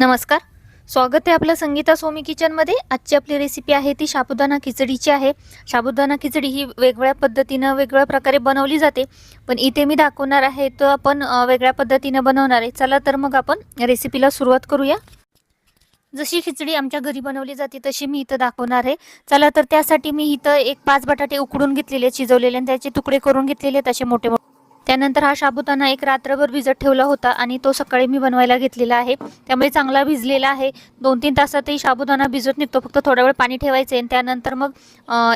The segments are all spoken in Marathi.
नमस्कार. स्वागत आहे आपलं संगीता सोमी किचनमध्ये आजची आपली रेसिपी आहे ती साबुदाणा खिचडीची आहे. साबुदाणा खिचडी ही वेगवेगळ्या पद्धतीनं वेगवेगळ्या प्रकारे बनवली जाते. पण इथे मी दाखवणार आहे तर आपण वेगळ्या पद्धतीनं बनवणार आहे. चला तर मग आपण रेसिपीला सुरुवात करूया. जशी खिचडी आमच्या घरी बनवली जाते तशी मी इथं दाखवणार आहे. चला तर त्यासाठी मी इथं एक पाच बटाटे उकडून घेतलेले शिजवलेले आणि त्याचे तुकडे करून घेतलेले आहेत असे मोठे मोठे त्यानंतर हा साबुदाणा एक रात्रभर भिजत ठेवला होता आणि तो सकाळी मी बनवायला घेतलेला आहे. त्यामुळे चांगला भिजलेला आहे. दोन तीन तासातही साबुदाणा भिजत निघतो. फक्त थोडा वेळ पाणी ठेवायचं आणि त्यानंतर मग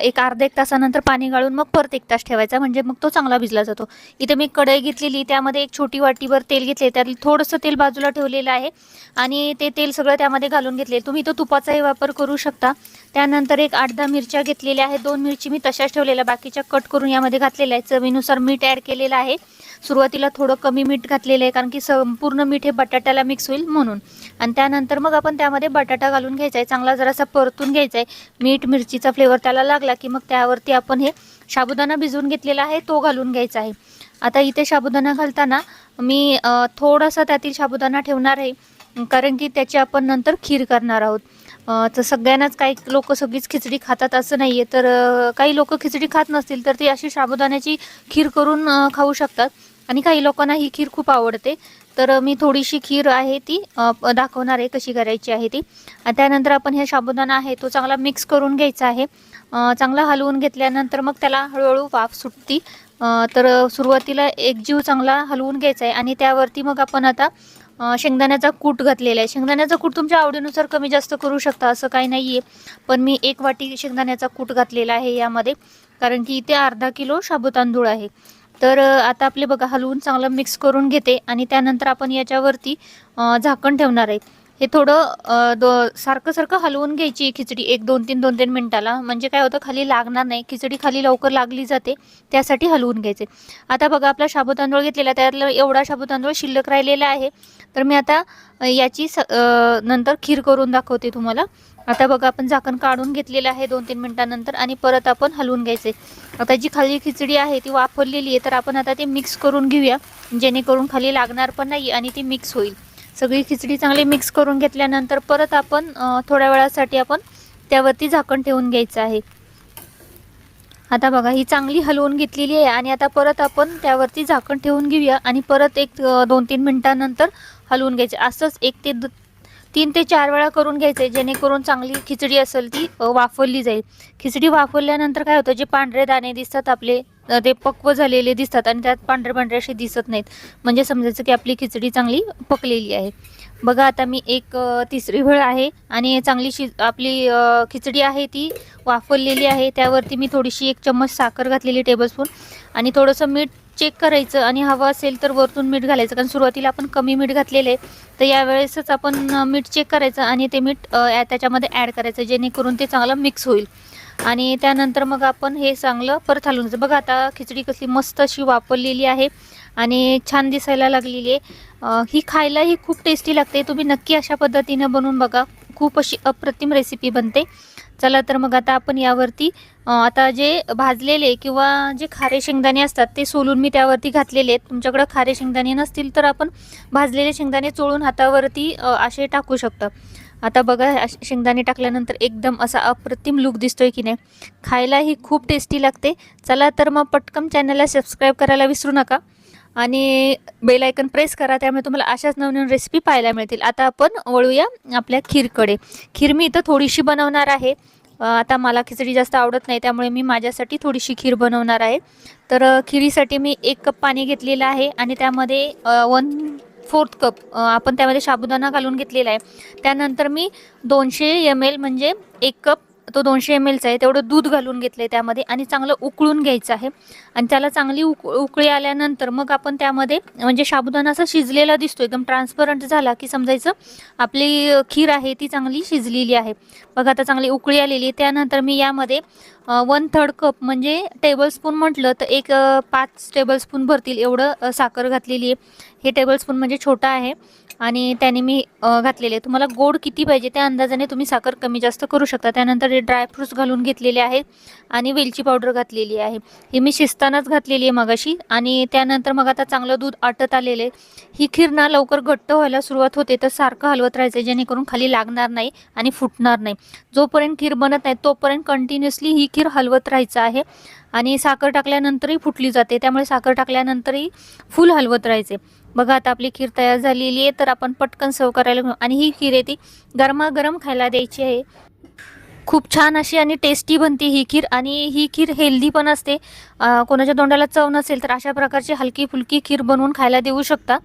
एक अर्धा एक तासानंतर पाणी गाळून मग परत एक तास ठेवायचा. म्हणजे मग तो चांगला भिजला जातो. इथे मी कढई घेतलेली त्यामध्ये एक छोटी वाटीवर तेल घेतले त्यात थोडंसं तेल बाजूला ठेवलेलं आहे आणि ते तेल सगळं त्यामध्ये घालून घेतले तुम्ही तो तुपाचाही वापर करू शकता. त्यानंतर एक आठ दहा मिरच्या घेतलेल्या आहेत. दोन मिरची मी तशाच ठेवलेल्या बाकीच्या कट करून यामध्ये घातलेल्या आहेत. चवीनुसार मीठ ॲड केलेलं आहे. सुरुवातीला थोडं कमी मीठ घातलेलं आहे कारण की संपूर्ण मीठ हे बटाट्याला मिक्स होईल म्हणून. आणि त्यानंतर मग आपण त्यामध्ये बटाटा घालून घ्यायचा आहे. चांगला जरासा परतून घ्यायचा आहे. मीठ मिरचीचा फ्लेवर त्याला लागला की मग त्यावरती आपण हे साबुदाणा भिजवून घेतलेला आहे तो घालून घ्यायचा आहे. आता इथे साबुदाणा घालताना मी थोडासा त्यातील साबुदाणा ठेवणार आहे. कारण की त्याची आपण नंतर खीर करणार आहोत. तर सगळ्यांनाच काही लोक सगळीच खिचडी खातात असं नाही आहे तर काही लोक खिचडी खात नसतील तर ती अशी साबुदाण्याची खीर करून खाऊ शकतात. आणि काही लोकांना ही खीर खूप आवडते. तर मी थोडीशी खीर आहे ती दाखवणार आहे कशी करायची आहे ती. आणि त्यानंतर आपण हे साबुदाणा आहे तो चांगला मिक्स करून घ्यायचा आहे. चांगला हलवून घेतल्यानंतर मग त्याला हळूहळू वाफ सुटती. तर सुरुवातीला एक जीव चांगला हलवून घ्यायचा आहे. आणि त्यावरती मग आपण आता शेंगदाण्याचा कूट घातलेला आहे. शेंगदाण्याचा कूट तुमच्या आवडीनुसार कमी जास्त करू शकता असं काही नाही आहे पण मी एक वाटी शेंगदाण्याचा कूट घातलेला आहे यामध्ये कारण की इथे अर्धा किलो शाबू तांदूळ आहे. तर आता आपले बघा हलवून चांगलं मिक्स करून घेते आणि त्यानंतर आपण याच्यावरती झाकण ठेवणार आहे. हे थोडं दो सारखं सारखं हलवून घ्यायची खिचडी. एक दोन तीन दोन तीन मिनटाला. म्हणजे काय होतं खाली लागणार नाही. खिचडी खाली लवकर लागली जाते. त्यासाठी हलवून घ्यायचे. आता बघा आपला शाबू तांदूळ घेतलेला त्यातला एवढा शाबू तांदूळ शिल्लक राहिलेला आहे. तर मी आता याची स नंतर खीर करून दाखवते तुम्हाला. आता बघा आपण झाकण काढून घेतलेलं आहे दोन तीन मिनटानंतर आणि परत आपण हलवून घ्यायचे. आता जी खाली खिचडी आहे ती वापरलेली आहे. तर आपण आता ते मिक्स करून घेऊया. जेणेकरून खाली लागणार पण नाही आणि ती मिक्स होईल. सगळी खिचडी चांगली मिक्स करून घेतल्यानंतर परत आपण थोड्या वेळासाठी आपण त्यावरती झाकण ठेवून घ्यायचं आहे. आता बघा ही चांगली हलवून घेतलेली आहे आणि आता परत आपण त्यावरती झाकण ठेवून घेऊया आणि परत एक दोन तीन मिनटानंतर हलवून घ्यायचे. असंच एक ते तीन ते चार वेळा करून घ्यायचं आहे जेणेकरून चांगली खिचडी असेल ती वाफवली वाफरली जाईल. खिचडी वाफरल्यानंतर काय होतं जे पांढरे दाणे दिसतात आपले ते पक्व झालेले दिसतात आणि त्यात पांढरे पांढरे असे दिसत नाहीत. म्हणजे समजायचं की आपली खिचडी चांगली पकलेली आहे. बघा आता मी एक तिसरी वेळ आहे आणि चांगली शि आपली खिचडी आहे ती वाफरलेली आहे. त्यावरती मी थोडीशी एक चम्मच साखर घातलेली टेबलस्पून आणि थोडंसं मीठ चेक करायचं आणि हवं असेल तर वरतून मीठ घालायचं. कारण सुरुवातीला आपण कमी मीठ घातलेलं आहे. तर यावेळेसच आपण मीठ चेक करायचं आणि ते मीठ त्याच्यामध्ये ॲड करायचं जेणेकरून ते चांगलं मिक्स होईल. आणि त्यानंतर मग आपण हे चांगलं परत हलवून बघा आता खिचडी कसली मस्त अशी वापरलेली आहे आणि छान दिसायला लागलेली आहे. ही खायलाही खूप टेस्टी लागते. तुम्ही नक्की अशा पद्धतीनं बनवून बघा. खूप अशी अप्रतिम रेसिपी बनते. चला तर मग आता आपण यावरती आता जे भाजलेले किंवा जे खारे शेंगदाणे असतात ते सोलून मी त्यावरती घातलेले आहेत. तुमच्याकडं खारे शेंगदाणे नसतील तर आपण भाजलेले शेंगदाणे चोळून हातावरती असे टाकू शकता. आता बघा शेंगदाणे टाकल्यानंतर एकदम असा अप्रतिम लुक दिसतोय की नाही. खायलाही खूप टेस्टी लागते. चला तर मग पटकन चॅनलला सबस्क्राईब करायला विसरू नका. आणि बेलायकन प्रेस करा त्यामुळे तुम्हाला अशाच नवनवीन रेसिपी पाहायला मिळतील. आता आपण वळूया आपल्या खीरकडे. खीर मी इथं थोडीशी बनवणार आहे. आता मला खिचडी जास्त आवडत नाही त्यामुळे मी माझ्यासाठी थोडीशी खीर बनवणार आहे. तर खिरीसाठी मी एक कप पाणी घेतलेलं आहे आणि त्यामध्ये वन फोर्थ कप आपण त्यामध्ये साबुदाणा घालून घेतलेला आहे. त्यानंतर मी दोनशे एम एल म्हणजे एक कप तो दोनशे एम एलचा आहे तेवढं दूध घालून घेतलं आहे त्यामध्ये आणि चांगलं उकळून घ्यायचं आहे. आणि त्याला चांगली उक उकळी आल्यानंतर मग आपण त्यामध्ये म्हणजे साबुदाणा असा शिजलेला दिसतो एकदम ट्रान्सपरंट झाला की समजायचं आपली खीर आहे ती चांगली शिजलेली आहे. बघा आता चांगली उकळी आलेली आहे. त्यानंतर मी यामध्ये वन थर्ड कप म्हणजे टेबलस्पून म्हटलं तर एक पाच टेबलस्पून भरतील एवढं साखर घातलेली आहे. हे टेबलस्पून म्हणजे छोटा आहे आणि त्याने मी घातलेले. आहे तुम्हाला गोड किती पाहिजे त्या अंदाजाने तुम्ही साखर कमी जास्त करू शकता. त्यानंतर हे ड्रायफ्रूट्स घालून घेतलेले आहे आणि वेलची पावडर घातलेली आहे. ही मी शिजतानाच घातलेली आहे मगाशी आणि त्यानंतर मग आता चांगलं दूध आटत आलेलं आहे. ही खीर ना लवकर घट्ट व्हायला सुरुवात होते तर सारखं हलवत राहायचं जेणेकरून खाली लागणार नाही आणि फुटणार नाही. जोपर्यंत खीर बनत नाही तोपर्यंत कंटिन्युअसली ही खीर हलवत राहायचं आहे. आणि साखर टाकल्यानंतरही फुटली जाते. त्यामुळे साखर टाकल्यानंतरही फुल हलवत राहायचे. बघा आता आपली खीर तयार झालेली आहे तर आपण पटकन सर्व करायला आणि ही खीर आहे ती गरमागरम खायला द्यायची आहे. खूप छान अशी आणि टेस्टी बनते ही खीर आणि ही खीर हेल्दी पण असते. कोणाच्या तोंडाला चव नसेल तर अशा प्रकारची हलकी फुलकी खीर बनवून खायला देऊ शकता.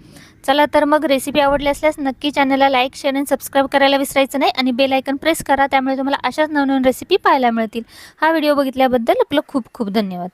चला तर मग रेसिपी आवडली असल्यास नक्की चॅनलला लाईक शेअर आणि सबस्क्राईब करायला विसरायचं नाही आणि बेल आयकन प्रेस करा. त्यामुळे तुम्हाला अशाच नवनवीन रेसिपी पाहायला मिळतील. हा व्हिडिओ बघितल्याबद्दल आपलं खूप खूप धन्यवाद.